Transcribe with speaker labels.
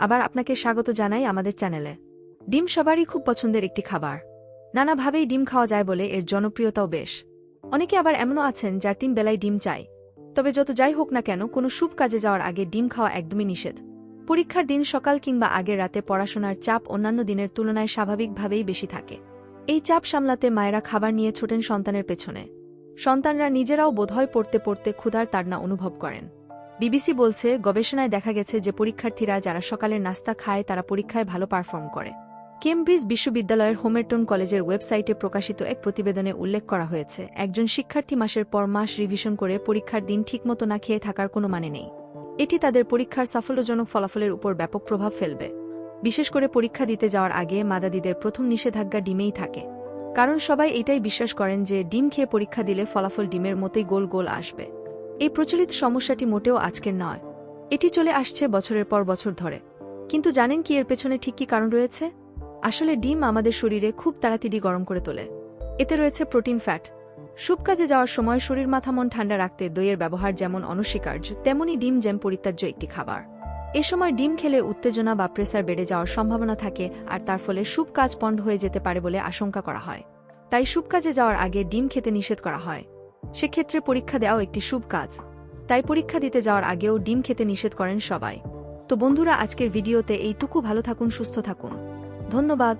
Speaker 1: আবার আপনাকে স্বাগত জানাই আমাদের চ্যানেলে। ডিম সবারই খুব পছন্দের একটি খাবার। নানাভাবেই ডিম খাওয়া যায় বলে এর জনপ্রিয়তাও বেশ। অনেকে আবার এমনও আছেন যার তিন বেলায় ডিম চাই। তবে যত যাই হোক না কেন, কোনো শুভ কাজে যাওয়ার আগে ডিম খাওয়া একদমই নিষেধ। পরীক্ষার দিন সকাল কিংবা আগের রাতে পড়াশোনার চাপ অন্যান্য দিনের তুলনায় স্বাভাবিকভাবেই বেশি থাকে। এই চাপ সামলাতে মায়েরা খাবার নিয়ে ছোটেন সন্তানের পেছনে। সন্তানরা নিজেরাও বোধহয় পড়তে পড়তে ক্ষুধার তাড়না অনুভব করেন। বিবিসি বলছে, গবেষণায় দেখা গেছে যে পরীক্ষার্থীরা যারা সকালের নাস্তা খায়, তারা পরীক্ষায় ভালো পারফর্ম করে। কেমব্রিজ বিশ্ববিদ্যালয়ের হোমেরটন কলেজের ওয়েবসাইটে প্রকাশিত এক প্রতিবেদনে উল্লেখ করা হয়েছে, একজন শিক্ষার্থী মাসের পর মাস রিভিশন করে পরীক্ষার দিন ঠিকমতো না খেয়ে থাকার কোনো মানে নেই। এটি তাদের পরীক্ষার সাফল্যজনক ফলাফলের উপর ব্যাপক প্রভাব ফেলবে। বিশেষ করে পরীক্ষা দিতে যাওয়ার আগে মাদাদিদের প্রথম নিষেধাজ্ঞা ডিমেই থাকে। কারণ সবাই এটাই বিশ্বাস করেন যে ডিম খেয়ে পরীক্ষা দিলে ফলাফল ডিমের মতোই গোল গোল আসবে। এই প্রচলিত সমস্যাটি মোটেও আজকের নয়। এটি চলে আসছে বছরের পর বছর ধরে। কিন্তু জানেন কি এর পেছনে ঠিক কি কারণ রয়েছে? আসলে ডিম আমাদের শরীরে খুব তাড়াতাড়ি গরম করে তোলে। এতে রয়েছে প্রোটিন ফ্যাট। শুভ কাজে যাওয়ার সময় শরীর, মাথা, মন ঠান্ডা রাখতে দইয়ের ব্যবহার যেমন অনস্বীকার্য তেমনই ডিম জ্যাম পরিত্যাজ্য একটি খাবার। এ সময় ডিম খেলে উত্তেজনা বা প্রেসার বেড়ে যাওয়ার সম্ভাবনা থাকে আর তার ফলে শুভ কাজ পণ্ড হয়ে যেতে পারে বলে আশঙ্কা করা হয়। তাই শুভ কাজে যাওয়ার আগে ডিম খেতে নিষেধ করা হয়। সেক্ষেত্রে পরীক্ষা দেওয়াও একটি শুভ কাজ। তাই পরীক্ষা দিতে যাওয়ার আগেও ডিম খেতে নিষেধ করেন সবাই। তো বন্ধুরা, আজকের ভিডিওতে এইটুকু। ভালো থাকুন, সুস্থ থাকুন। ধন্যবাদ।